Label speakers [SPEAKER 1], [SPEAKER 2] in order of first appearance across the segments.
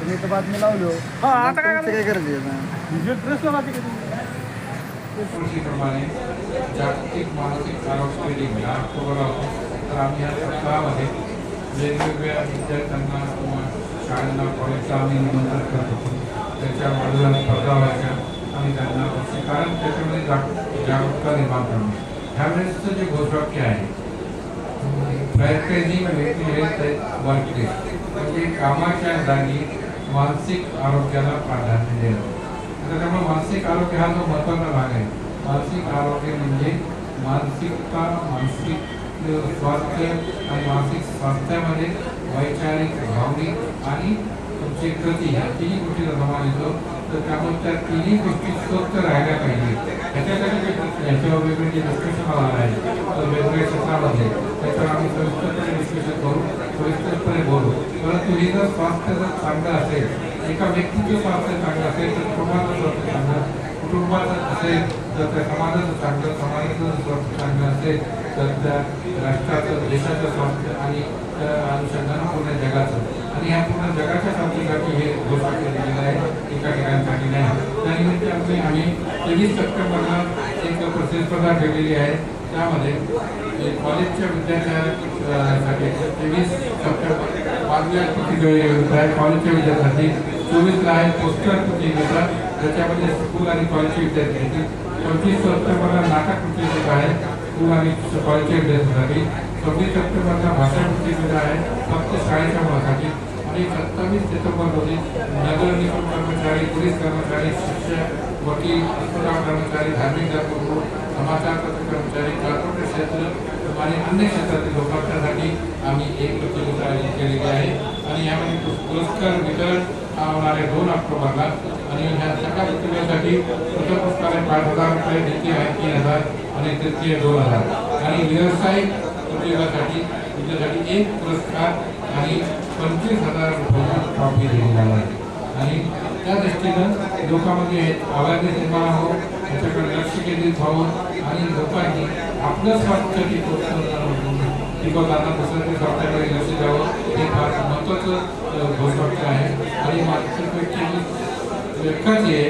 [SPEAKER 1] मी तर बातमी लावलो
[SPEAKER 2] हा, आता काय
[SPEAKER 1] तुमचं काय करायचं आता?
[SPEAKER 2] ड्रेसला बाकी किती
[SPEAKER 3] कृषीप्रमाणे जागतिक मानसिक आरोग्य दिन ऑक्टोबर तर आम्ही या सप्ताहामध्ये वेगवेगळ्या विद्यार्थ्यांना किंवा शाळांना कॉलेजला आम्ही निमंत्रण करत त्याच्या बाजूला स्पर्धा व्हायच्या आम्ही त्यांना कारण त्याच्यामध्ये जाग जागरूकता निर्माण करणं. ह्यावेळेसचं जे घोषवाक्य आहे हेल्थ वर्कप्लेस म्हणजे कामाच्या जागी मानसिक आरोग्याला प्राधान्य देणं. आता त्यामुळे मानसिक आरोग्य हा जो महत्त्वाचा भाग आहे. मानसिक आरोग्य म्हणजे मानसिकता मानसिक स्वास्थ्य आणि मानसिक स्वास्थ्यामध्ये वैचारिक भावनिक आणि तुमची कृती ह्या तिन्ही गोष्टीचा समावेश येतो तर त्यामुळे त्या तिन्ही गोष्टी स्वच्छ राहिल्या पाहिजे ह्याच्यासाठी याच्यावर वेगवेगळे जे डिस्कशन होणार आहे तर वेगवेगळ्या क्षेत्रामध्ये. त्याच्यावर आम्ही सविस्तरपणे डिस्कशन करू. सविस्तरपणे बोलू. परंतु हे जर स्वास्थ्य जर चांगलं असेल एका व्यक्तीचं स्वास्थ्य चांगलं असेल तर कुटुंबाचं स्वास्थ्य चांगलं कुटुंबाचं असेल तर त्या समाजाचं चांगलं समाजाचं स्वास्थ्य चांगलं असेल तर त्या राष्ट्राचं देशाचं स्वास्थ्य आणि त्या अनुषंगानं पूर्ण जगाचं. आणि ह्या पूर्ण जगाच्या स्वास्थ्यासाठी हे घोषणा दिलेलं आहे एका ठिकाणी झालेलं आहे. त्यानिमित्त आमचे तेवीस सप्टेंबरला एक प्रसिद्ध स्पर्धा ठेवलेली आहे. त्यामध्ये सप्टेंबर पाचव्या प्रतियोगिता आहे. कॉलेजच्या विद्यार्थ्यांसाठी पोस्टर प्रतियोगिता त्याच्यामध्ये स्कूल आणि कॉलेजचे विद्यार्थी सप्टेंबरला नाटक प्रतियोगिता आहे? स्कूल आणि कॉलेजच्या विद्यार्थ्यांसाठी. सव्वीस सप्टेंबरला भाषा प्रतियोगिता आहे? फक्त शाळेच्या आणि सत्तावीस डिसेंबरमध्ये नगर निगम कर्मचारी पोलीस कर्मचारी शिक्षक वकील अस्पताल कर्मचारी धार्मिक धर्मगुरू समाचार पत्र कर्मचारी कॉर्पोरेट क्षेत्र आणि अन्य क्षेत्रातील लोकांसाठी आम्ही एक प्रतियोगिता आयोजित केलेली आहे. आणि यामध्ये पुरस्कार वितरण होणार आहे दोन ऑक्टोबरला. आणि ह्या सकाळ प्रतियोगितासाठी प्रथम पुरस्कार आहे पाच हजार रुपये द्वितीय आहे तीन हजार आणि तृतीय दोन हजार. आणि व्यावसायिक प्रतियोगासाठी तुमच्यासाठी एक पुरस्कार आणि पंचवीस हजार रुपयाची ट्रॉफी दिली जाणार आहे. आणि त्या दृष्टीनं लोकांमध्ये अवेअरनेस निर्माण हो त्याच्याकडे लक्ष केंद्रित व्हावं आणि लोकांनी आपलं स्वास्थ्य टिकवताना दुसऱ्याच्या स्वास्थ्याकडे लक्ष द्यावं हे फार महत्त्वाचं घोषवाक्य आहे. आणि मानसिक व्याख्या जी आहे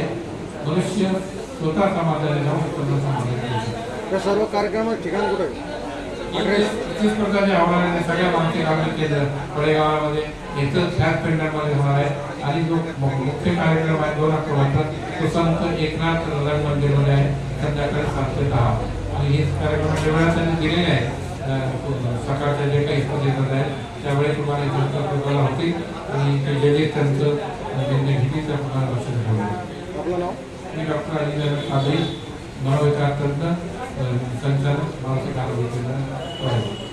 [SPEAKER 3] मनुष्य स्वतः समाजाने जाऊन स्वतः समाजाने
[SPEAKER 1] सर्व कार्यक्रमाचं ठिकाण कुठं
[SPEAKER 3] तीस प्रकारचे आव्हानाने सगळ्या मानसिक आरोग्य केंद्र कोळेगावामध्ये फ्लॅट पेंडरमध्ये होणार आहे. आणि जो मुख्य कार्यक्रम आहे दोन ऑक्टोबरचा तो संत एकनाथ रंग मंदिरमध्ये आहे. संध्याकाळी सात ते दहा. आणि हे कार्यक्रमाच्या वेळा त्यांनी दिलेले आहे. सकाळच्या जे काही स्पर्धेत आहेत त्यावेळी तुम्हाला इथं कृपया होती आणि ते जे जे त्यांचं त्यांनी घेतली तर तुम्हाला लक्ष ठेवलं मी डॉक्टर अजिंक्य साबळे मनोविकार तज्ञ संचालक मानसिक आरोग्य केंद्र कोळेगाव.